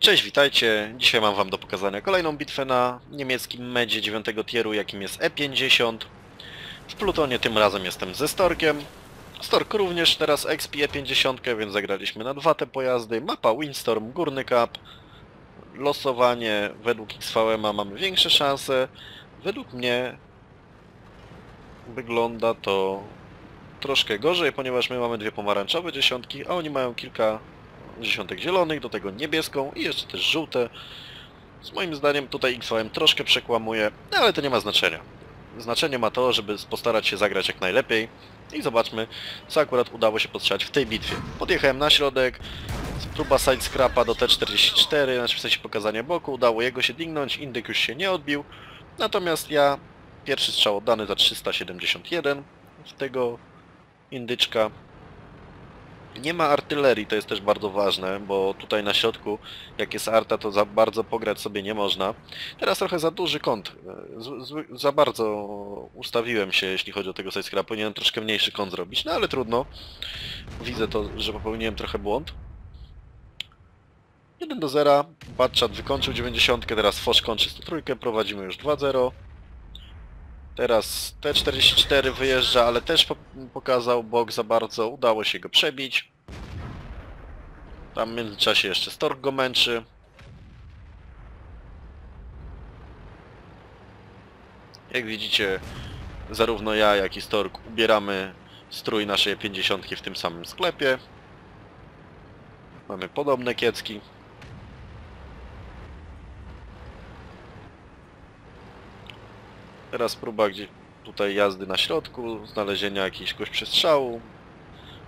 Cześć, witajcie. Dzisiaj mam wam do pokazania kolejną bitwę na niemieckim medzie 9 tieru, jakim jest E50. W Plutonie tym razem jestem ze Storkiem. Stork również teraz XP E50, więc zagraliśmy na dwa te pojazdy. Mapa Windstorm, Górny Cup. Losowanie według XVM-a mamy większe szanse. Według mnie wygląda to troszkę gorzej, ponieważ my mamy dwie pomarańczowe dziesiątki, a oni mają kilka dziesiątek zielonych, do tego niebieską i jeszcze też żółte. Z moim zdaniem tutaj XVM troszkę przekłamuje, no ale to nie ma znaczenia. Znaczenie ma to, żeby postarać się zagrać jak najlepiej i zobaczmy, co akurat udało się postrzelać w tej bitwie. Podjechałem na środek, próba side scrapa do T44, znaczy w sensie pokazania boku, udało jego się dingnąć, indyk już się nie odbił, natomiast ja pierwszy strzał oddany za 371 w tego indyczka, nie ma artylerii, to jest też bardzo ważne, bo tutaj na środku, jak jest arta, to za bardzo pograć sobie nie można. Teraz trochę za duży kąt. Z, z, za bardzo ustawiłem się, jeśli chodzi o tego sidescrapa. Powinienem troszkę mniejszy kąt zrobić, no ale trudno. Widzę to, że popełniłem trochę błąd. 1 do 0. Batchat wykończył 90, teraz Fosz kończy 103, prowadzimy już 2-0. Teraz T44 wyjeżdża, ale też po pokazał bok za bardzo, udało się go przebić. Tam w międzyczasie jeszcze Stork go męczy. Jak widzicie, zarówno ja, jak i Stork ubieramy strój naszej 50 w tym samym sklepie. Mamy podobne kiecki. Teraz próba gdzie tutaj jazdy na środku, znalezienia jakiegoś przestrzału.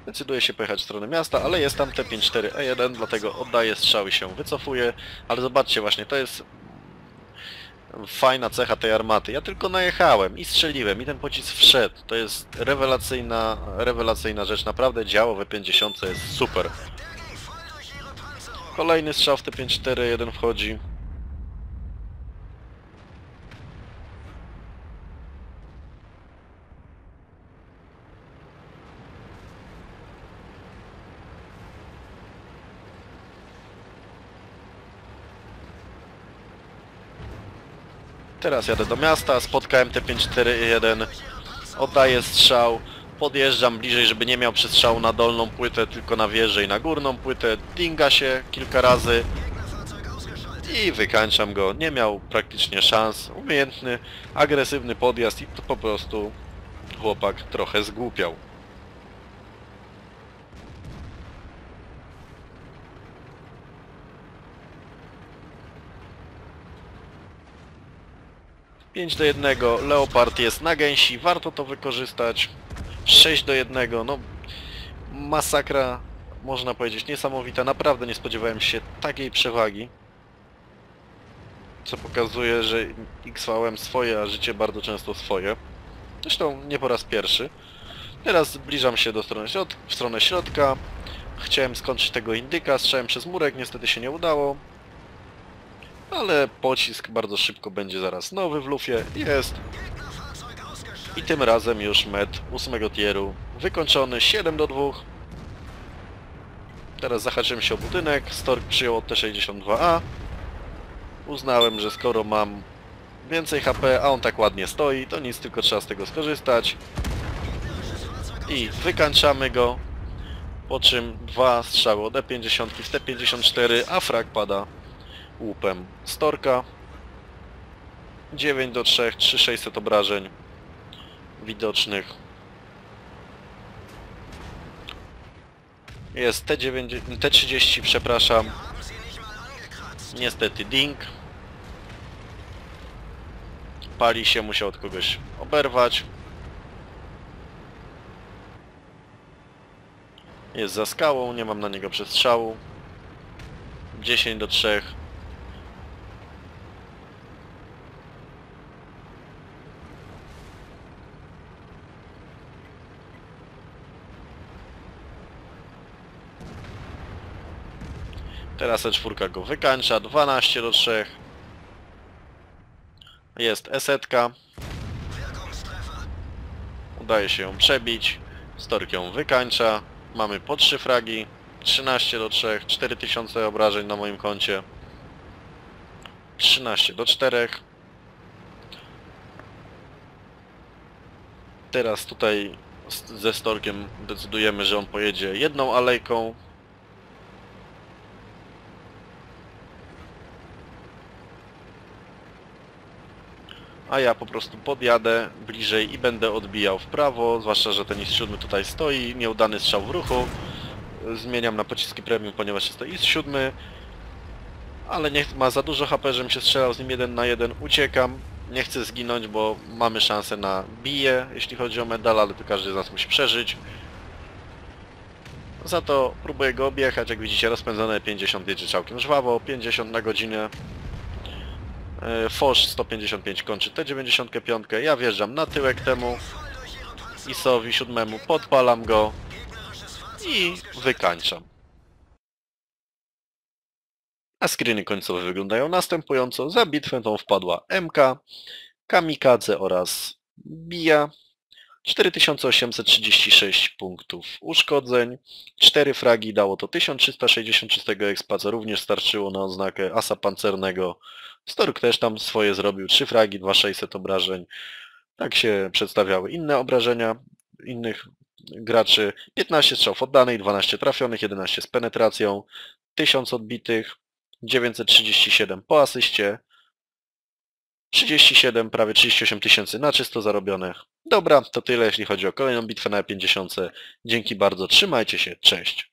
Decyduje się pojechać w stronę miasta, ale jest tam T54E1, dlatego oddaje strzał i się wycofuje. Ale zobaczcie właśnie, to jest fajna cecha tej armaty. Ja tylko najechałem i strzeliłem i ten pocisk wszedł. To jest rewelacyjna, rewelacyjna rzecz. Naprawdę działo w 50 jest super. Kolejny strzał w T54E1 wchodzi. Teraz jadę do miasta, spotkałem T541, oddaję strzał, podjeżdżam bliżej, żeby nie miał przestrzału na dolną płytę, tylko na wieżę i na górną płytę, dinga się kilka razy i wykańczam go. Nie miał praktycznie szans, umiejętny, agresywny podjazd i to po prostu chłopak trochę zgłupiał. 5 do 1, Leopard jest na gęsi, warto to wykorzystać. 6 do 1, no masakra, można powiedzieć, niesamowita. Naprawdę nie spodziewałem się takiej przewagi. Co pokazuje, że XVM swoje, a życie bardzo często swoje. Zresztą nie po raz pierwszy. Teraz zbliżam się do strony w stronę środka. Chciałem skończyć tego indyka, strzałem przez murek, niestety się nie udało. Ale pocisk bardzo szybko będzie zaraz nowy w lufie. Jest. I tym razem już med 8 tieru wykończony 7 do 2. Teraz zahaczyłem się o budynek. Stork przyjął od T62A. Uznałem, że skoro mam więcej HP, a on tak ładnie stoi, to nic, tylko trzeba z tego skorzystać. I wykańczamy go. Po czym dwa strzały od E50 w T54, a frag pada łupem Storka. 9 do 3, 3600 obrażeń widocznych. Jest T9, T30, przepraszam. Niestety ding. Pali się, musiał od kogoś oberwać. Jest za skałą, nie mam na niego przestrzału. 10 do 3. Teraz E4 go wykańcza, 12 do 3. Jest esetka. Udaje się ją przebić. Stork ją wykańcza. Mamy po 3 fragi. 13 do 3, 4000 obrażeń na moim koncie. 13 do 4. Teraz tutaj ze Storkiem decydujemy, że on pojedzie jedną alejką. A ja po prostu podjadę bliżej i będę odbijał w prawo, zwłaszcza, że ten IS-7 tutaj stoi, nieudany strzał w ruchu. Zmieniam na pociski premium, ponieważ jest to IS-7 ale nie ma za dużo HP, żebym się strzelał z nim jeden na jeden, uciekam, nie chcę zginąć, bo mamy szansę na bije, jeśli chodzi o medal, ale to każdy z nas musi przeżyć. Za to próbuję go objechać, jak widzicie rozpędzone 50 jedzie całkiem żwawo, 50 na godzinę. E, Fosz 155 kończy T95, ja wjeżdżam na tyłek temu ISowi 7, podpalam go i wykańczam. A screeny końcowe wyglądają następująco. Za bitwę tą wpadła MK, Kamikadze oraz Bija. 4836 punktów uszkodzeń. 4 fragi dało to 1366 expa, co również starczyło na oznakę asa pancernego. Stork też tam swoje zrobił. 3 fragi, 2600 obrażeń. Tak się przedstawiały inne obrażenia innych graczy. 15 strzałów oddanych, 12 trafionych, 11 z penetracją, 1000 odbitych, 937 po asyście, 37, prawie 38 tysięcy na czysto zarobionych. Dobra, to tyle jeśli chodzi o kolejną bitwę na 50. Dzięki bardzo, trzymajcie się, cześć.